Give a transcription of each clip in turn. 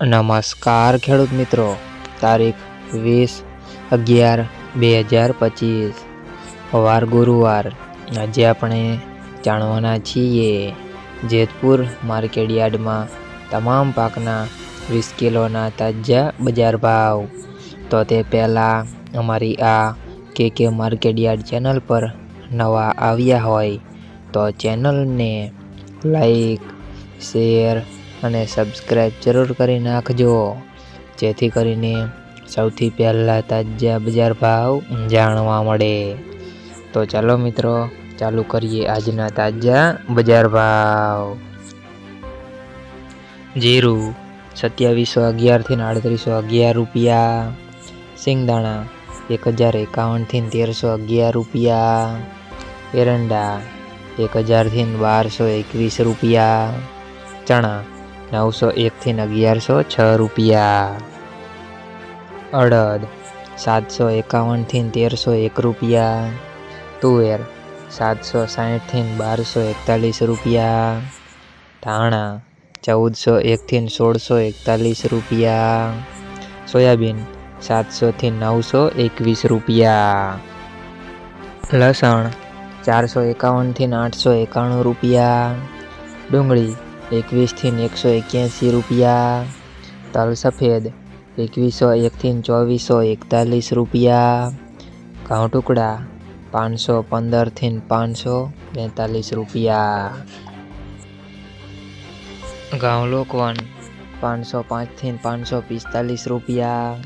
નમસ્કાર ખેડૂત મિત્રો. તારીખ વીસ અગિયાર બે હજાર પચીસ. વાર ગુરુવાર. આજે આપણે જાણવાના છીએ જેતપુર માર્કેટ યાર્ડમાં તમામ પાકના વીસ કિલોના તાજા બજાર ભાવ. તો તે પહેલાં અમારી આ કે કે માર્કેટ યાર્ડ ચેનલ પર નવા આવ્યા હોય તો ચેનલને લાઈક, શેર અને સબસ્ક્રાઈબ જરૂર કરી નાખજો. જેથી કરીને સૌથી પહેલાં તાજા બજાર ભાવ જાણવા મળે. તો ચાલો મિત્રો, ચાલુ કરીએ આજના તાજા બજાર ભાવ. જીરું સત્યાવીસો અગિયારથી આડત્રીસો અગિયાર રૂપિયા. સિંગદાણા એક હજાર એકાવનથી તેરસો અગિયાર રૂપિયા. એરંડા એક હજારથી બારસો એકવીસ રૂપિયા. ચણા નવસો એકથી અગિયારસો છ રૂપિયા. અડદ સાતસો એકાવનથી તેરસો એક રૂપિયા. તુવેર સાતસો સાહીઠથી બારસો એકતાલીસ રૂપિયા. ધાણા ચૌદસો એકથી સોળસો એકતાલીસ રૂપિયા. સોયાબીન સાતસોથી નવસો એકવીસ રૂપિયા. લસણ ચારસો એકાવનથી આઠસો એકાણું રૂપિયા. ડુંગળી એકવીસથી એકસો એક્યાસી રૂપિયા. તલ સફેદ, એકવીસો એકથી ચોવીસો એકતાલીસ રૂપિયા. ઘઉં ટુકડા, પાંચસો પંદરથી પાંચસો બેતાલીસ રૂપિયા. ઘઉં પાંચસો પાંચથી પાંચસો પિસ્તાલીસ રૂપિયા.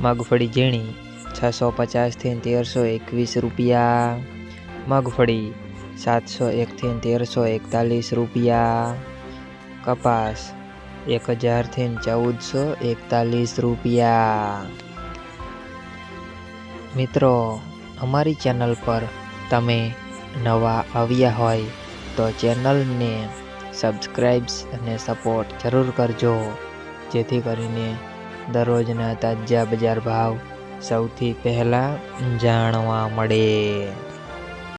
મગફળી ઝીણી, છસો પચાસથી તેરસો એકવીસ રૂપિયા. મગફળી સાતસો એકથી તેરસો એકતાલીસ રૂપિયા. કપાસ. એક હજારથી ચૌદસો એકતાલીસ રૂપિયા. મિત્રો, અમારી ચેનલ પર તમે નવા આવ્યા હોય તો ચેનલને સબસ્ક્રાઈબ્સ અને સપોર્ટ જરૂર કરજો. જેથી કરીને દરરોજના તાજા બજાર ભાવ સૌથી પહેલાં જાણવા મળે.